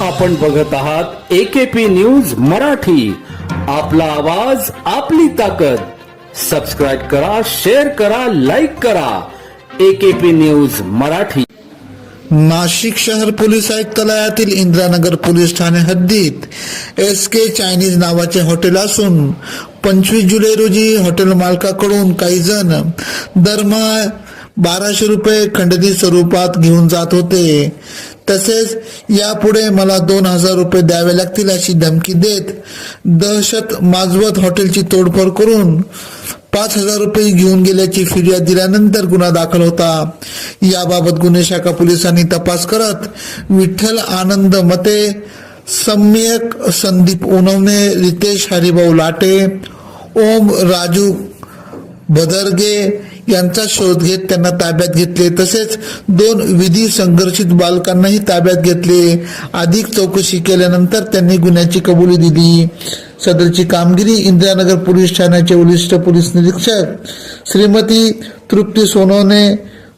आपण बघत आहात एकेपी न्यूज मराठी. आपला आवाज आपली ताकद. सबस्क्राईब करा शेअर करा लाईक करा. AKP news Marathi. नाशिक शहर पोलीस आयुक्तालयातील इंदिरानगर पोलीस ठाणे हद्दीत एस के चायनीज नावाचे हॉटेल असून पंचवीस जुलै रोजी हॉटेल मालकाकडून काही जण दरमहा बाराशे रुपये खंडणी स्वरूपात घेऊन जात होते. तसेच यापुढे मला दोन हजार रुपये द्यावे लागतील अशी धमकी देत दहशत माजवत हॉटेलची तोडफोड करून पाच हजार रुपये घेऊन गेल्याची फिर्याद दिल्यानंतर गुन्हा दाखल होता. याबाबत गुन्हे शाखा पोलिसांनी तपास करत विठ्ठल आनंद मते सम्यक संदीप उनवणे रितेश हरिभाऊ लाटे ओम राजू भदरगे यांचा शोध घेत त्यांना ताब्यात घेतले. तसेच दोन विधी संघर्षित बालकांनाही ताब्यात घेतले. अधिक चौकशी केल्यानंतर त्यांनी गुन्ह्याची कबुली दिली. सदरची कामगिरी इंदिरानगर पोलीस ठाण्याचे वरिष्ठ पोलीस निरीक्षक श्रीमती तृप्ती सोनवणे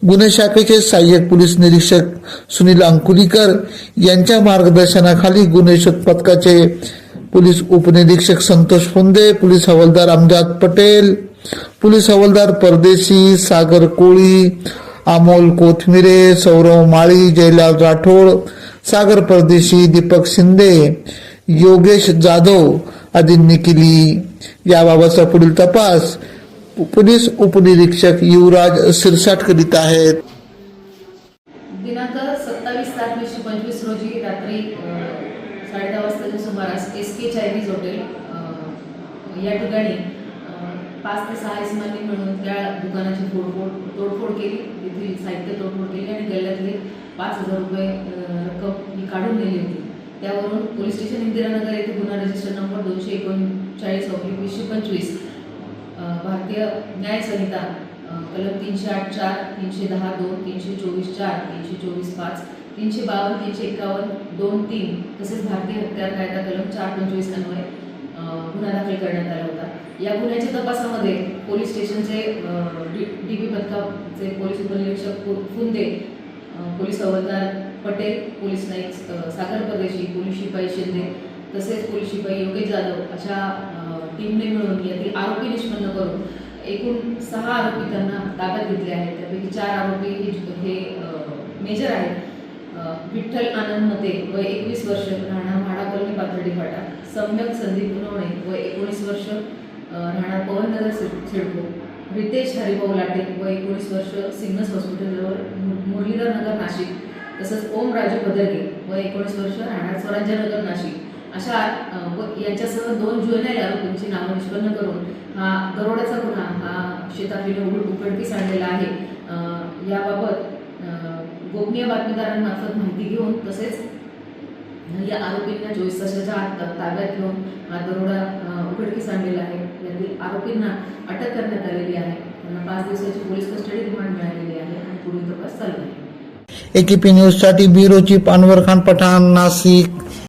गुन्हे शाखेचे सहाय्यक पोलीस निरीक्षक सुनील अंकुलीकर यांच्या मार्गदर्शनाखाली गुन्हे शोध पथकाचे पोलीस उपनिरीक्षक संतोष फुंदे पोलीस हवालदार अमजाद पटेल पोलीस हवालदार परदेशी सागर कोळी अमोल कोथमिरे सौरव माळी जयलाल राठोड सागर परदेशी दीपक शिंदे योगेश जाधव आदींनी केली याबाबतचा पुढील तपास पोलीस उपनिरीक्षक युवराज सिरसाट करीत आहेत. दिनांक सत्तावीस सात वीसशे पंचवीस रोजी रात्री अ, साडेदहा वाजताच्या सुमारास एस के चायनीज हॉटेल या ठिकाणी पाच ते सहा इसमांनी मिळून त्या दुकानाची फोडफोड तोडफोड केली. तेथील साहित्य तोडफोड केली आणि गल्ल्यातले पाच हजार रुपये रक्कम ही काढून नेली होती. त्यावरून पोलीस स्टेशन इंदिरानगर येथे गुन्हा रजिस्टर नंबर दोनशे एकोणचाळीस ऑब्लिक वीसशे पंचवीस भारतीय न्याय संहिता कलम तीनशे आठ चार तीनशे दहा दोन तीनशे चोवीस चार तीनशे चोवीस पाच तीनशे बावन्न तीनशे एकावन्न दोन तीन तसेच भारतीय हत्यार कायदा कलम चार पंचवीस अन्वये गुन्हा दाखल करण्यात आला होता. या गुन्ह्याच्या तपासामध्ये पोलीस स्टेशनचे डी डी पी पथकाचे पोलीस उपनिरीक्षक फुंदे पोलीस हवालदार पटेल पोलीस नाईक साखर सागर परदेशी पोलीस शिपाई शिंदे तसेच पोलीस शिपाई योगेश जाधव अशा टीमने मिळून यातील आरोपी निष्पन्न करून एकूण सहा आरोपी त्यांना ताब्यात घेतले आहेत. त्यापैकी चार आरोपी हे मेजर आहेत. विठ्ठल आनंद मते एकवीस वर्ष राहणार म्हाडापल्ली पाथर्डी फाटा. सम्यक संदीप पुनवणे व एकोणीस वर्ष राहणार पवननगर सिडको. रितेश हरिभाऊ लाटे व एकोणीस वर्ष सिग्नस हॉस्पिटलवर मु- मुरलीधर नगर नाशिक. तसंच ओम राजू भदरगे व एकोणीस वर्ष राहणार स्वराज्यनगर नाशिक. अशा व यांच्यासह दोन जुएनाईल आरोपींची नावं निष्पन्न करून हा दरोड्याचा गुन्हा हा शेतातील उघड उघडकीस आणलेला आहे. याबाबत गोपनीय बातमीदारांमार्फत माहिती घेऊन, तसेच या आरोपींना चोवीस तासाच्या आत ताब्यात हा दरोडा उगड़कीस यातील आरोपींना अटक करण्यात आलेली आहे. त्यांना पाच कस्टडी रिमांड मिळालेली आहे आणि तपास चालू आहे. न्यूज़ साठी ब्युरो पानवर खान पठाण, नाशिक.